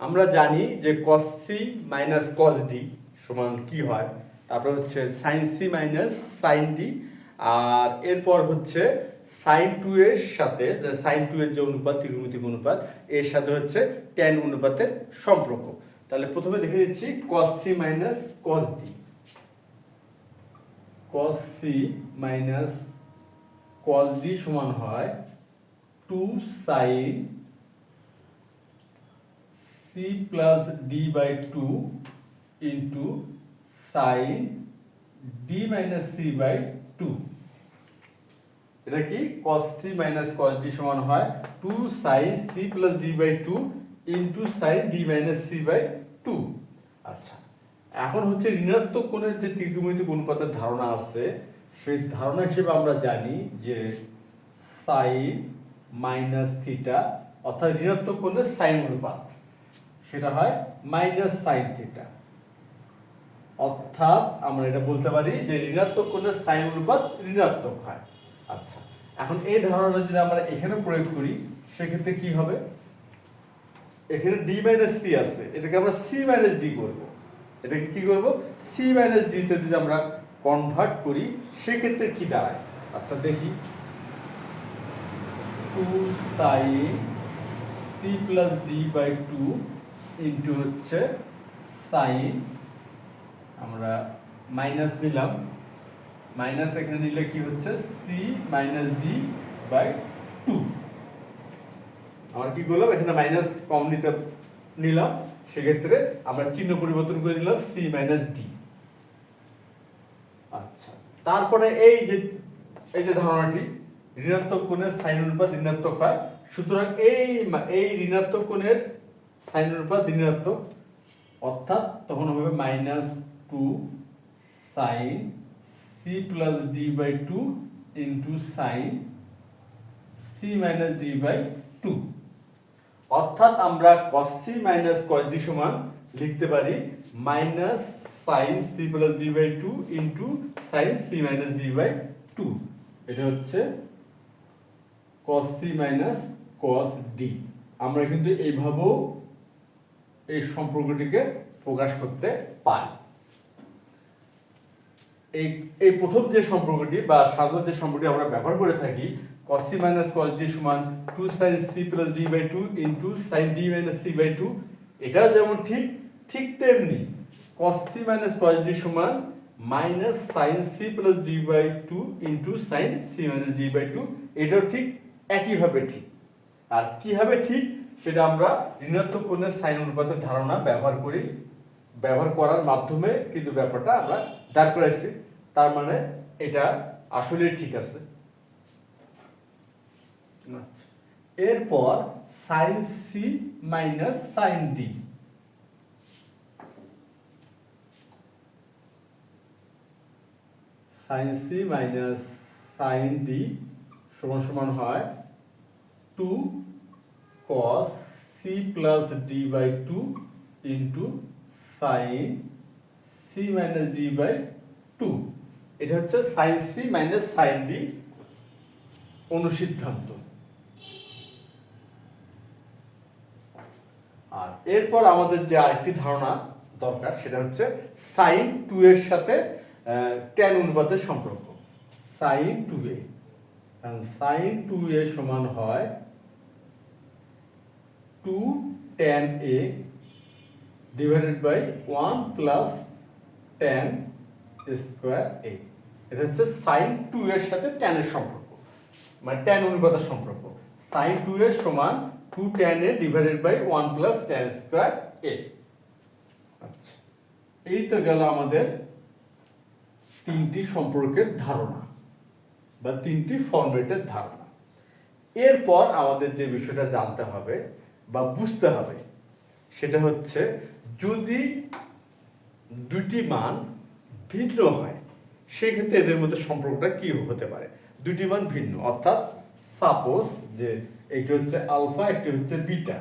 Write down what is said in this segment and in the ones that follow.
আমরা জানি যে cos C minus cos D সমান কি হয়? তারপর হচ্ছে sine C minus sine D আর এরপর হচ্ছে সাইন টু এর সাথে, যে সাইন টু এর যে অনুপাত ত্রিকোণমিতিক অনুপাত, এর সাথে হচ্ছে ট্যান অনুপাতের সম্পর্ক। তাহলে প্রথমে দেখে দিচ্ছি cos C minus cos D cos C minus cos D সমান হয় two sine C plus D by two into sine D minus C by two এটা কি? cos C minus cos D সমান হয় two sine C plus D by two into sine D minus C by two আচ্ছা এখন হচ্ছে ঋণাত্মক কোণের যে ত্রিকোণমিতিক অনুপাতের ধারণা আছে, সেই ধারণা হিসেবে আমরা জানি যে সাইন মাইনাস থিটা অর্থাৎ ঋণাত্মক কোণের সাইন অনুপাত। সেটা হয় মাইনাস সাইন থিটা অর্থাৎ আমরা এটা বলতে পারি যে ঋণাত্মক কোণের সাইন অনুপাত ঋণাত্মক হয়। আচ্ছা এখন এই ধারণাটা যদি আমরা এখানে প্রয়োগ করি, সেক্ষেত্রে কি হবে? এখানে ডি মাইনাস সি আছে, এটাকে আমরা সি মাইনাস ডি করব এটাকে কি করব? সি মাইনাস ডিতে যদি আমরা কনভার্ট করি, সেক্ষেত্রে কি দাঁড়ায়? আচ্ছা দেখি। Two sine C plus D by two into হচ্ছে সাইন আমরা মাইনাস নিলাম। মাইনাস এখানে নিলে কি হচ্ছে? C minus D by two আমরা কি করলাম? এখানে মাইনাস কম নিতে নিলাম। সেক্ষেত্রে আমরা চিহ্ন পরিবর্তন করে দিলাম সি মাইনাস ডি আচ্ছা তারপরে এই যে এই যে ধারণাটি, ঋণাত্মক কোণের সাইন অনুপাত ঋণাত্মক হয়। সুতরাং এই এই ঋণাত্মক কোণের সাইন অনুপাত ঋণাত্মক অর্থাৎ তখন হবে minus two sine C plus D by two into sine C minus D by two অর্থাৎ আমরা cos c minus cos d সমান লিখতে পারি minus sine C plus D by two into sine C minus D by two এটা হচ্ছে cos c minus cos d. আমরা কিন্তু এইভাবেও এই সম্পর্কটিকে প্রকাশ করতে পারি। এই এই প্রথম যে সম্পর্কটি বা সাধারণ যে সম্পর্কটি আমরা ব্যবহার করে থাকি, cos মাইনাস d সমান two sine C plus D by two into sine D minus C by two এটাও যেমন ঠিক ঠিক তেমনি cos c d সমান minus sine C plus D by two into sine C minus D by two এটাও ঠিক, একইভাবে ঠিক। আর কীভাবে ঠিক? সেটা আমরা ঋণাত্মক কোণের সাইন অনুপাতের ধারণা ব্যবহার করি, ব্যবহার করার মাধ্যমে কিন্তু ব্যাপারটা আমরা দাঁড় করাইছি তার মানে এটা আসলে ঠিক আছে। এরপর sine C minus sine D sine C minus sine D সমান সমান হয় two cos C plus D by two into sine C minus D by two এটা হচ্ছে sine C minus sine D অনুসিদ্ধান্ত। আর এরপর আমাদের যে আরেকটি ধারণা দরকার, সেটা হচ্ছে সাইন টু এর সাথে ট্যান অনুপাতের সম্পর্ক। Sine two A sine two A সমান হয় two tan A divided by one plus tan square A এটা হচ্ছে সাইন টু এর সাথে ট্যানের সম্পর্ক। মানে ট্যান অনুপাতের সম্পর্ক। সাইন টু এর সমান two tan A divided by one plus tan square A আচ্ছা। এই তো গেল আমাদের তিনটি সম্পর্কের ধারণা বা তিনটি ফর্মেটের ধারণা। এরপর আমাদের যে বিষয়টা জানতে হবে বা বুঝতে হবে, সেটা হচ্ছে যদি দুটি মান ভিন্ন হয়, সেক্ষেত্রে এদের মধ্যে সম্পর্কটা কি হতে পারে? দুটি মান ভিন্ন, অর্থাৎ সাপোজ যে একটি হচ্ছে আলফা একটি হচ্ছে বিটা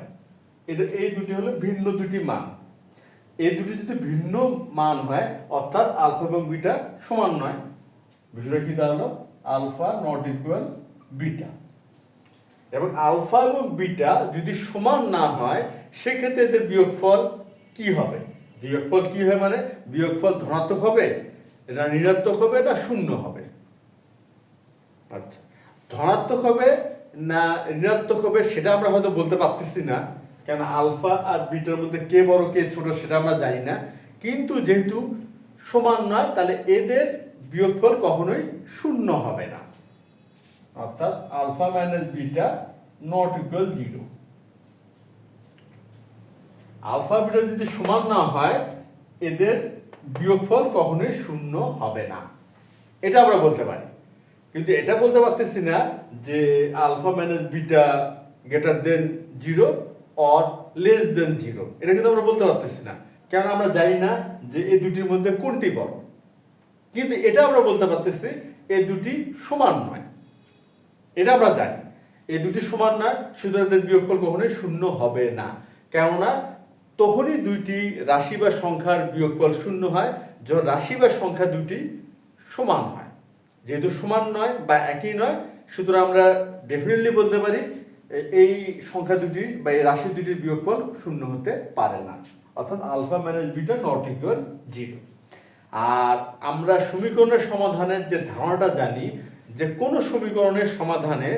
এটা এই দুটি হলো ভিন্ন দুটি মান। এই দুটি যদি ভিন্ন মান হয়, অর্থাৎ আলফা এবং বিটা সমান নয়, বিষয়টা কি দাঁড়াল আলফা নট ইকুয়াল বিটা এবং আলফা এবং বিটা যদি সমান না হয়, সেক্ষেত্রে এদের বিয়োগফল কি হবে? বিয়োগফল কি হয় মানে? বিয়োগফল ধনাত্মক হবে, এটা ঋণাত্মক হবে না শূন্য হবে। আচ্ছা ধনাত্মক হবে না ঋণাত্মক হবে সেটা আমরা হয়তো বলতে পারতেছি না, কেন আলফা আর বিটার মধ্যে কে বড়, কে ছোট সেটা আমরা জানি না। কিন্তু যেহেতু সমান নয়, তাহলে এদের বিয়োগফল কখনোই শূন্য হবে না। অর্থাৎ alpha minus beta not equal zero. Alpha beta যদি সমান না হয়, এদের বিয়োগফল কখনোই শূন্য হবে না। এটা আমরা বলতে পারি। কিন্তু এটা বলতে পারতেছি না যে alpha minus beta greater than zero or less than zero. এটা কিন্তু আমরা বলতে পারতেছি না। কেন আমরা জানি না যে এই দুটির মধ্যে কোনটি বড়? কিন্তু এটা আমরা বলতে পারতেছি, এই দুটি সমান নয়। এটা আমরা জানি। এই দুটি সমান নয় সুতরাং বিয়োগফল কখনোই শূন্য হবে না। কেননা তখনই দুইটি রাশি বা সংখ্যার বিয়োগফল শূন্য হয়, যখন রাশি বা সংখ্যা দুটি সমান হয়। যেহেতু সমান নয় বা একই নয়, সুতরাং আমরা ডেফিনেটলি বলতে পারি, এই সংখ্যা দুটি বা এই রাশি দুটির বিয়োগফল শূন্য হতে পারে না। অর্থাৎ alpha minus beta not equal zero আর আমরা সমীকরণের সমাধানের যে ধারণাটা জানি যে কোন সমীকরণের সমাধানে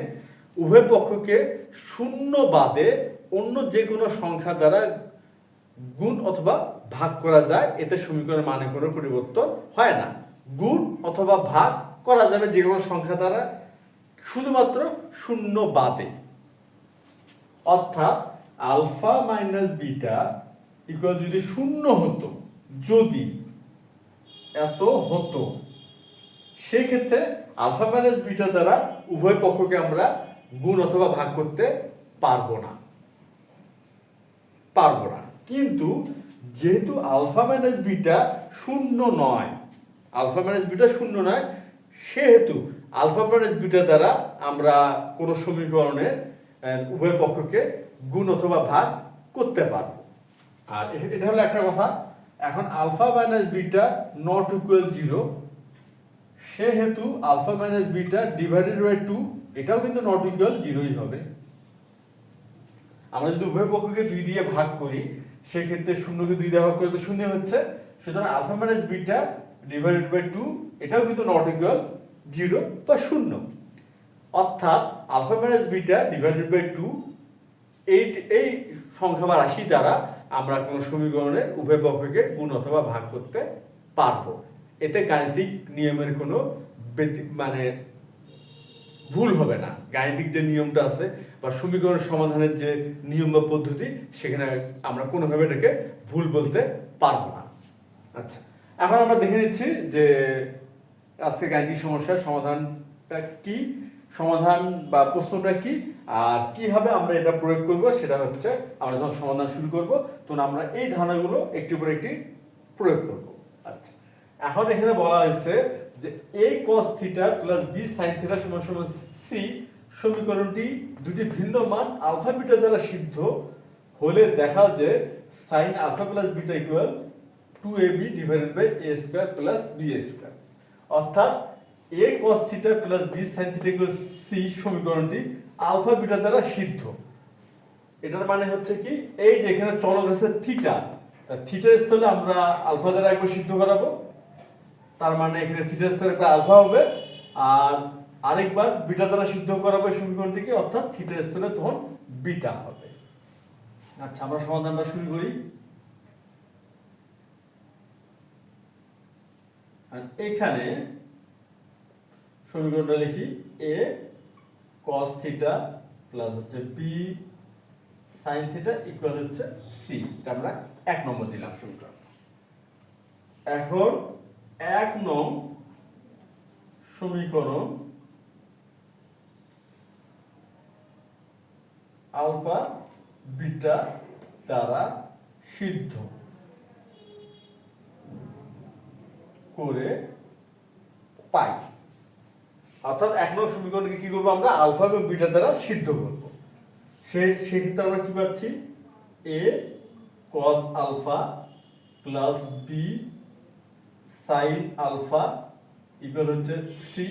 উভয় পক্ষকে শূন্য বাদে অন্য যে কোনো সংখ্যা দ্বারা গুণ অথবা ভাগ করা যায়, এতে সমীকরণের মানে কোনো পরিবর্তন হয় না। গুণ অথবা ভাগ করা যাবে যে কোনো সংখ্যা দ্বারা শুধুমাত্র শূন্য বাদে। অর্থাৎ আলফা মাইনাস বিটা ইকুয়াল যদি শূন্য হতো, যদি এত হতো সেক্ষেত্রে আলফা মাইনাস বিটা দ্বারা উভয় পক্ষকে আমরা গুণ অথবা ভাগ করতে পারব না। পারব না। কিন্তু যেহেতু আলফা মাইনাস বিটা শূন্য নয়, আলফা মাইনাস বিটা শূন্য নয়, সেহেতু আলফা মাইনাস বিটা দ্বারা আমরা কোনো সমীকরণের উভয় পক্ষকে গুণ অথবা ভাগ করতে পারব। আর এটা হলো একটা কথা। এখন alpha minus beta not equal zero সেহেতু alpha minus beta divided by two, এটাও কিন্তু নট ইকুয়াল জিরোই হবে। আমরা যদি উভয় পক্ষকে দুই দিয়ে ভাগ করি, সেক্ষেত্রে শূন্যকে দুই দিয়ে ভাগ করে তো শূন্য হচ্ছে। সুতরাং alpha minus beta divided by two এটাও কিন্তু নট ইকুয়াল জিরো বা শূন্য। অর্থাৎ alpha minus beta divided by two এই এই সংখ্যা বা রাশি দ্বারা আমরা কোনো সমীকরণের উভয় পক্ষকে গুণ অথবা ভাগ করতে পারব। এতে গাণিতিক নিয়মের কোনো মানে ভুল হবে না। গাণিতিক যে নিয়মটা আছে বা সমীকরণ সমাধানের যে নিয়ম বা পদ্ধতি, সেখানে আমরা কোনোভাবে এটাকে ভুল বলতে পারব না। আচ্ছা এখন আমরা দেখে নিচ্ছি যে আজকে গাণিতিক সমস্যার সমাধানটা কি, সমাধান বা প্রশ্নটা কি, আর কীভাবে আমরা এটা প্রয়োগ করব সেটা হচ্ছে আমরা যখন সমাধান শুরু করব, তখন আমরা এই ধারণাগুলো একটি পর একটি প্রয়োগ করব। আচ্ছা। এখন এখানে বলা হয়েছে যে a cos theta plus b sin theta সমান সমান c সমীকরণটি দুটি ভিন্ন মান আলফা বিটা দ্বারা সিদ্ধ হলে দেখা যে sin alpha plus beta equal to A B divided by A square plus B square অর্থাৎ a cos theta plus b sin theta equal c সমীকরণটি আলফা বিটা দ্বারা সিদ্ধ। এটার মানে হচ্ছে কি, এই যে এখানে চলক আছে থিটা তা থিটার স্থলে আমরা আলফা দ্বারা একবার সিদ্ধ করাবো। তার মানে এখানে থিটার স্থলে একটা আলফা হবে। আর আরেকবার বিটা দ্বারা সিদ্ধ করাবো এই সমীকরণটিকে, অর্থাৎ থিটার স্থলে তখন বিটা হবে। আচ্ছা আমরা সমাধানটা শুরু করি। আর এখানে সমীকরণটা লিখি, এ cos থিটা প্লাস হচ্ছে বি সাইন থিটা ইকুয়াল হচ্ছে সি এটা আমরা এক নম্বর দিলাম সমীকরণ এখন এক নং সমীকরণ আলফা, বিটা দ্বারা সিদ্ধ করে পাই। অর্থাৎ এক নং সমীকরণকে কি করব আমরা? আলফা এবং বিটা দ্বারা সিদ্ধ করব। সে সেক্ষেত্রে আমরা কি পাচ্ছি? A cos alpha plus B sine alpha equal হচ্ছে সি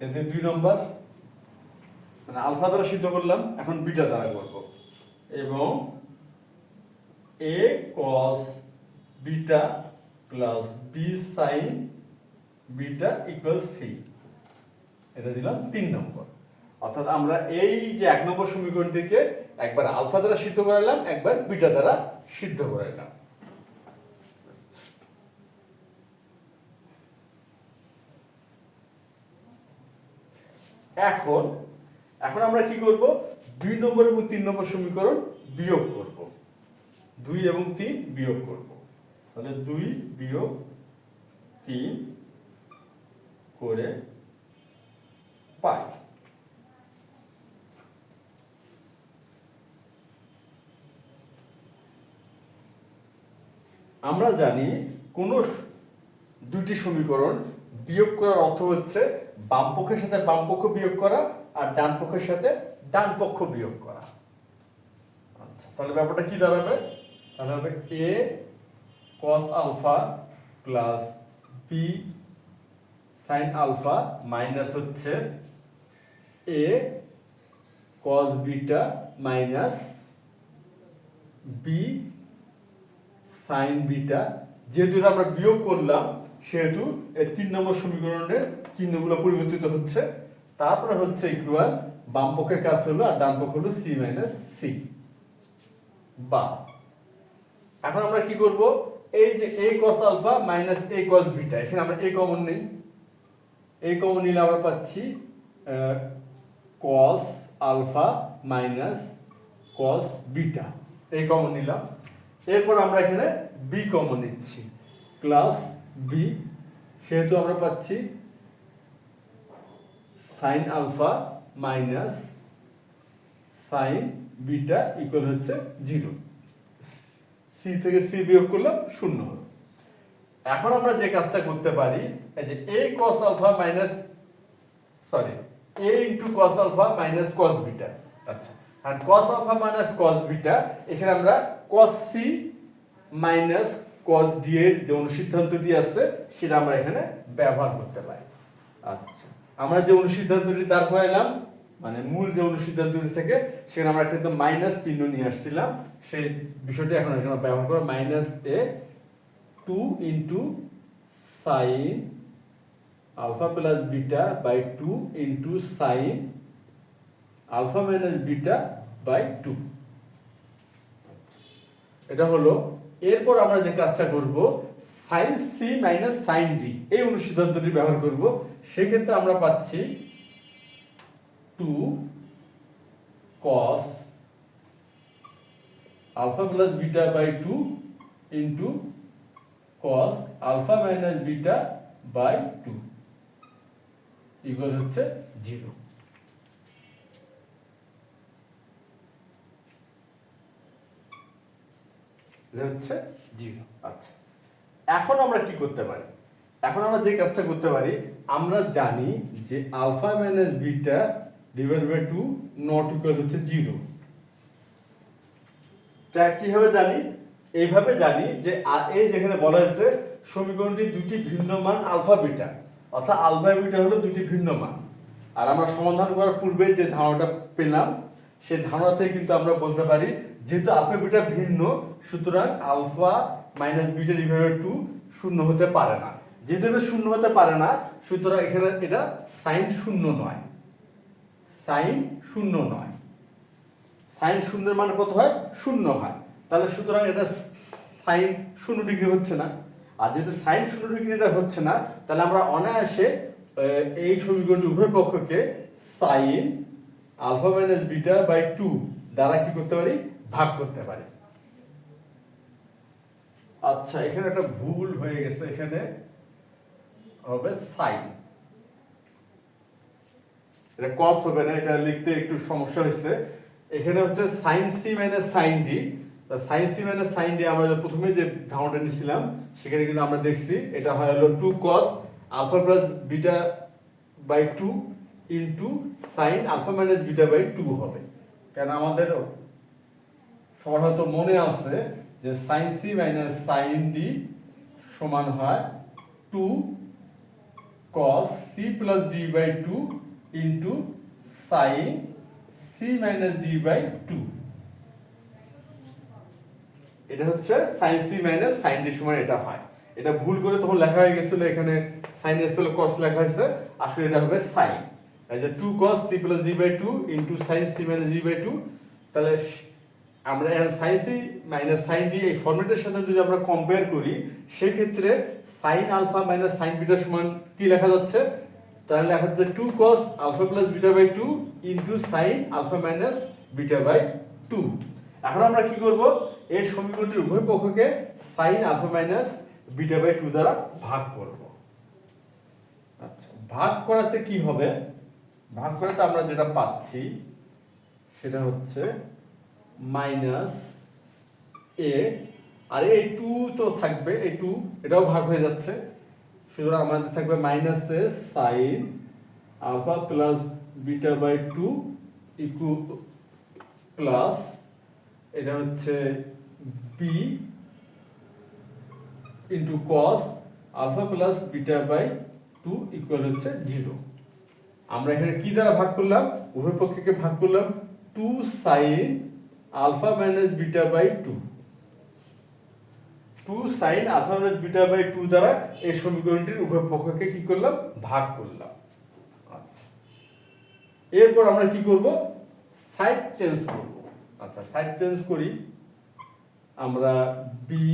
এতে দুই নম্বর মানে আলফা দ্বারা সিদ্ধ করলাম, এখন বিটা দ্বারা করব। এবং A cos beta plus B sine beta equal C এটা দিলাম তিন নম্বর অর্থাৎ আমরা এই যে এক নম্বর সমীকরণটিকে একবার আলফা দ্বারা সিদ্ধ করালাম একবার বিটা দ্বারা সিদ্ধ করালাম এখন এখন আমরা কি করব? দুই নম্বর এবং তিন নম্বর সমীকরণ বিয়োগ করব। দুই এবং তিন বিয়োগ করব। তাহলে দুই বিয়োগ তিন করে পাই। আমরা জানি কোন দুটি সমীকরণ বিয়োগ করার অর্থ হচ্ছে বাম পক্ষের সাথে বাম পক্ষ বিয়োগ করা আর ডান পক্ষের সাথে ডান পক্ষ বিয়োগ করা। আচ্ছা তাহলে ব্যাপারটা কি দাঁড়াবে? তাহলে হবে A cos alpha plus B sine alpha minus হচ্ছে A cos beta minus B sine beta যেহেতু আমরা বিয়োগ করলাম সেহেতু এই তিন নম্বর সমীকরণের চিহ্নগুলো পরিবর্তিত হচ্ছে। তারপরে হচ্ছে ইকুয়াল বাম পক্ষের কাজ হলো আর ডান পক্ষ হলো সি মাইনাস সি বা। এখন আমরা কি করব? এই যে A cos alpha minus A cos beta এখানে আমরা এ কমন নেই। এই কমন নিলে আমরা পাচ্ছি cos alpha minus cos beta এই কমন নিলাম। এরপর আমরা এখানে বি কমন নিচ্ছি। প্লাস বি, সেহেতু আমরা পাচ্ছি sine alpha minus sine beta equal হচ্ছে জিরো সি থেকে সি বিয়োগ করলাম শূন্য এখন আমরা যে কাজটা করতে পারি যে A cos alpha minus sorry A into cos alpha minus cos beta আচ্ছা আর cos alpha minus cos beta এখানে আমরা cos C minus cos D এর যে অনুসিদ্ধান্তটি আছে, সেটা আমরা এখানে ব্যবহার করতে পারি। আচ্ছা আমরা যে অনুসিদ্ধান্তটি দাঁড় করাইলাম মানে মূল যে অনুসিদ্ধান্তটি থেকে, সেখানে আমরা একটা মাইনাস চিহ্ন নিয়ে আসছিলাম। সেই বিষয়টি এখন এখানে ব্যবহার করে minus A two into sine alpha plus beta by two into sine alpha minus beta by two এটা হলো এরপর আমরা যে কাজটা করব sine C minus sine D এই অনুসিদ্ধান্তটি ব্যবহার করব। সেক্ষেত্রে আমরা পাচ্ছি two cos alpha plus beta by two into cos alpha minus beta by two equal হচ্ছে জিরো হচ্ছে জিরো আচ্ছা। এখন আমরা কি করতে পারি? এখন আমরা যে কাজটা করতে পারি, আমরা জানি যে alpha minus beta divide by two not equal হচ্ছে জিরো তা কীভাবে জানি? এইভাবে জানি যে এই যেখানে বলা হয়েছে সমীকরণটি দুটি ভিন্ন মান আলফা বিটা, অর্থাৎ আলফা বিটা হলো দুটি ভিন্ন মান। আর আমরা সমাধান করার পূর্বে যে ধারণাটা পেলাম সেই ধারণা থেকে কিন্তু আমরা বলতে পারি, যেহেতু আলফা বিটা ভিন্ন, সুতরাং alpha minus beta divided two শূন্য হতে পারে না। যেহেতু এটা শূন্য হতে পারে না, সুতরাং এখানে এটা সাইন শূন্য নয়। সাইন শূন্য নয়। সাইন শূন্যের মান কত হয়? শূন্য হয়। তাহলে সুতরাং এটা সাইন শূন্য ডিগ্রি হচ্ছে না। আর যেহেতু সাইন শূন্য ডিগ্রি এটা হচ্ছে না, তাহলে আমরা অনায়াসে এই সমীকরণটি উভয় পক্ষকে sine alpha minus beta by two দ্বারা কি করতে পারি? ভাগ করতে পারি। আচ্ছা এখানে একটা ভুল হয়ে গেছে। এখানে হবে সাইন এটা কস হবে না, এটা লিখতে একটু সমস্যা হয়েছে। এখানে হচ্ছে sine C minus sine D sine C minus sine D আমরা প্রথমে যে ধারণাটা নিয়েছিলাম, সেখানে কিন্তু আমরা দেখছি, এটা হয় হলো two cos alpha plus beta by two into sine alpha minus beta by two হবে। কেন আমাদের সবার হয়তো মনে আছে যে sine C minus sine D সমান হয় two cos c plus d by 2 into sin c minus d by 2 এটা হচ্ছে sine C minus sine D সমান এটা হয়। এটা ভুল করে তখন লেখা হয়ে গেছিল, এখানে সাইন এস কস লেখা হয়েছে, আসলে এটা হবে সাইন যে two cos C plus G by two into sine C minus G by two তাহলে আমরা এখন sine C minus sine D এই ফর্মেটের সাথে যদি আমরা কম্পেয়ার করি, সেক্ষেত্রে sine alpha minus sine beta সমান কি লেখা যাচ্ছে? তাহলে লেখা যাচ্ছে two cos alpha plus beta by two into sine alpha minus beta by two এখন আমরা কি করব? এই সমীকরণটির উভয় পক্ষকে sine alpha minus beta by two দ্বারা ভাগ করব। আচ্ছা ভাগ করাতে কি হবে? ভাগ করাতে আমরা যেটা পাচ্ছি, সেটা হচ্ছে মাইনাস এ আর এই টু তো থাকবে, এই টু এটাও ভাগ হয়ে যাচ্ছে। সুতরাং আমাদের থাকবে minus A sine alpha plus beta by two ইকু plus এটা হচ্ছে B into cos alpha plus beta by two equal হচ্ছে জিরো আমরা এখানে কি দ্বারা ভাগ করলাম? উভয় পক্ষকে ভাগ করলাম two sine alpha minus beta by two two sine alpha minus beta by two দ্বারা এই সমীকরণটির উভয় পক্ষকে কি করলাম? ভাগ করলাম। আচ্ছা। এরপর আমরা কি করব? সাইড চেঞ্জ করব। আচ্ছা সাইড চেঞ্জ করি। আমরা B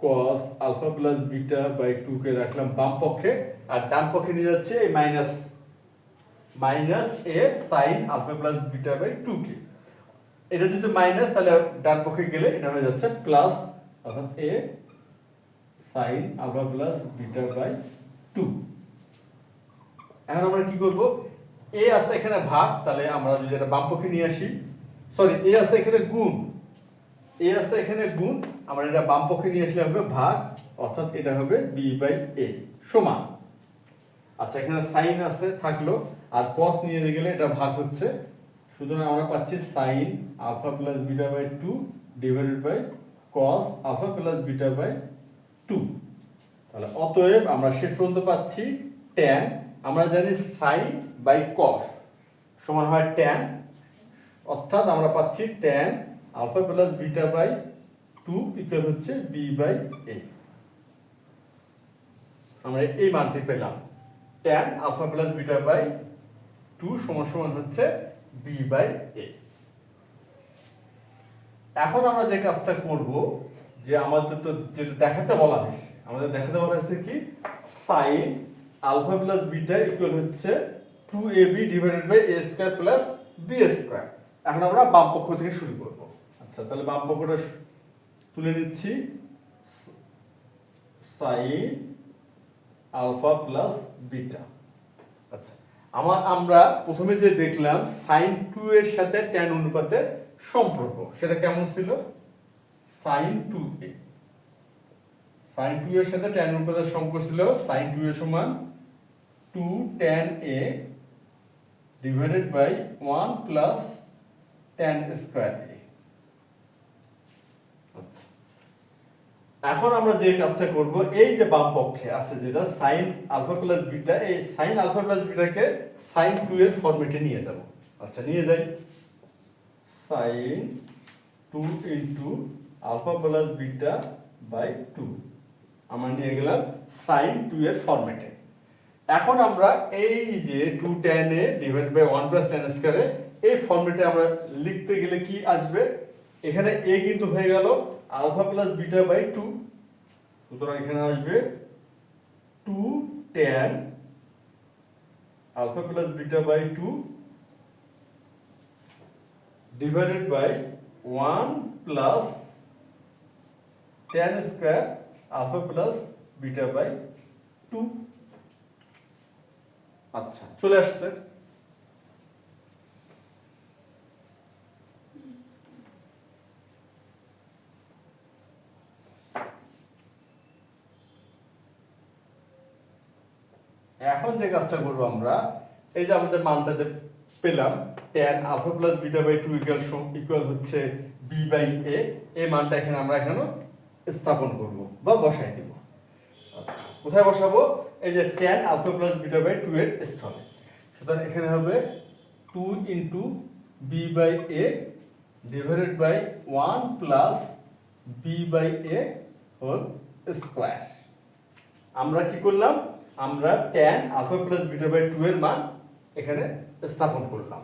cos alpha plus beta by two কে রাখলাম বাম পক্ষে, আর ডান পক্ষে নিয়ে যাচ্ছে এই minus minus A sine alpha plus beta by two কে এটা যদি মাইনাস, তাহলে ডান পক্ষে গেলে এটা হয়ে যাচ্ছে প্লাস অর্থাৎ A sine alpha plus beta by two. এখন আমরা কি করব? এ আছে এখানে ভাগ, তাহলে আমরা যদি এটা বাম পক্ষে নিয়ে আসি সরি এ আছে এখানে গুণ। এ আছে এখানে গুণ, আমরা এটা বাম পক্ষে নিয়ে আসলে হবে ভাগ, অর্থাৎ এটা হবে বি বাই এ সমান। আচ্ছা এখানে সাইন আছে, থাকল। আর কস নিয়ে গেলে এটা ভাগ হচ্ছে। সুতরাং আমরা পাচ্ছি sine alpha plus beta by two divided by cos alpha plus beta by two তাহলে অতএব আমরা শেষ পর্যন্ত পাচ্ছি ট্যান আমরা জানি সাইন বাই কস সমান হয় ট্যান অর্থাৎ আমরা পাচ্ছি tan alpha plus beta by two equal হচ্ছে বি বাই এ আমরা এই মানটি পেলাম। Tan alpha plus beta by two সমান সমান হচ্ছে বি বাই এ এখন আমরা যে কাজটা করব, যে আমাদের তো যেটা দেখাতে বলা হয়েছে, আমাদের দেখাতে বলা হয়েছে কি? Sine alpha plus beta equal হচ্ছে two A B divided by A square plus B square এখন আমরা বাম পক্ষ থেকে শুরু করব। আচ্ছা তাহলে বাম পক্ষটা তুলে নিচ্ছি। সাইন আলফা প্লাস বিটা আচ্ছা আমার আমরা প্রথমে যে দেখলাম সাইন টু এর সাথে ট্যান অনুপাতের সম্পর্ক, সেটা কেমন ছিল? Sine two A sine two এর সাথে ট্যান অনুপাতের সম্পর্ক ছিল সাইন টু এর সমান two tan A divided by one plus tan square A আচ্ছা এখন আমরা যে কাজটা করব, এই যে বাম পক্ষে আছে যেটা সাইন আলফা প্লাস বিটা এই সাইন আলফা প্লাস বিটাকে সাইন টু এর ফরম্যাটে নিয়ে যাব। আচ্ছা নিয়ে যাই। Sine two into alpha plus beta by two আমরা নিয়ে গেলাম সাইন টু এর ফরম্যাটে এখন আমরা এই যে two tan A divide by one plus tan স্কোয়ারে এই ফর্মেটে আমরা লিখতে গেলে কি আসবে? এখানে এ কিন্তু হয়ে গেল alpha plus beta by two, সুতরাং এখানে আসবে two tan, alpha plus beta by two divided by one plus tan square alpha plus beta by two. আচ্ছা চলে আসছে। এখন যে কাজটা করব আমরা এই যে আমাদের মানটা যে পেলাম tan alpha plus beta by two equal equal হচ্ছে বি বাই এ এই মানটা এখানে আমরা এখানে স্থাপন করব বা বসাই দিব। আচ্ছা। কোথায় বসাবো? এই যে tan alpha plus beta by two এর স্থলে। সুতরাং এখানে হবে two into B by A divided by one plus B by A whole square আমরা কি করলাম? আমরা tan alpha plus beta by two এর মান এখানে স্থাপন করলাম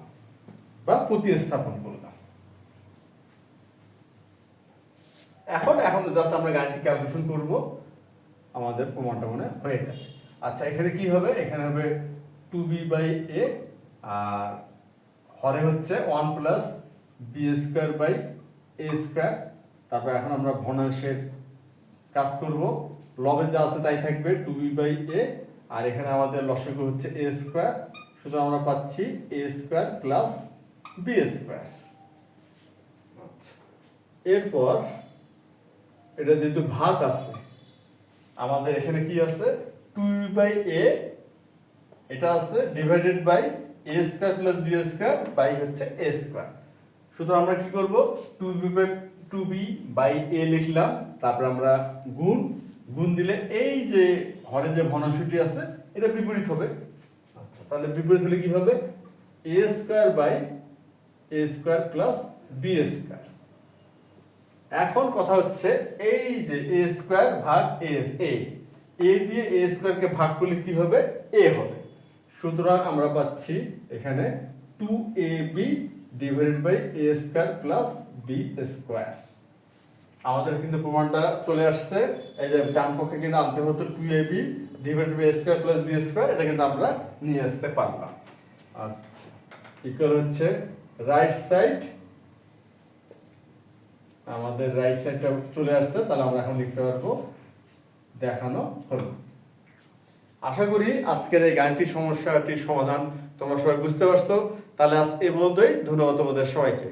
বা প্রতিস্থাপন করলাম। এখন এখন জাস্ট আমরা গাণিতিক ক্যালকুলেশন করব, আমাদের প্রমাণটা মনে হয়ে যাবে। আচ্ছা এখানে কি হবে? এখানে হবে টু বি বাই এ আর হরে হচ্ছে one plus B square by A square তারপর এখন আমরা ভগ্নাংশের কাজ করব। লবে যা আছে তাই থাকবে টু বি বাই এ আর এখানে আমাদের লসগু হচ্ছে এ স্কোয়ার শুধু আমরা পাচ্ছি A square plus B square আচ্ছা। এরপর এটা যেহেতু ভাগ আছে আমাদের এখানে কি আছে? টু বাই এ এটা আছে divided by A square plus B square by হচ্ছে এ স্কোয়ার শুধু আমরা কি করব? Two B by two B by A লিখলাম তারপর আমরা গুণ গুণ দিলে এই যে হরে যে ভগ্নাংশটি আছে এটা বিপরীত হবে। আচ্ছা। তাহলে বিপরীত হলে কি হবে? A square by A square plus B square এখন কথা হচ্ছে এই যে এ স্কোয়ার ভাগ এ এ এ দিয়ে এ স্কোয়ারকে ভাগ করলে কি হবে? এ হবে। সুতরাং আমরা পাচ্ছি এখানে two A B divided by A square plus B square আমাদের কিন্তু প্রমাণটা চলে আসছে। এই যে ডান পক্ষে কিন্তু আনতে হতো two A B divided by square plus B square এটা কিন্তু আমরা নিয়ে আসতে পারলাম। আচ্ছা ইকুয়াল হচ্ছে? রাইট সাইড আমাদের রাইট সাইডটা চলে আসছে, তাহলে আমরা এখন লিখতে পারব, দেখানো হলো। আশা করি আজকের এই গাণিতিক সমস্যাটির সমাধান তোমরা সবাই বুঝতে পারছ। তাহলে আজ এ পর্যন্তই, ধন্যবাদ তোমাদের সবাইকে।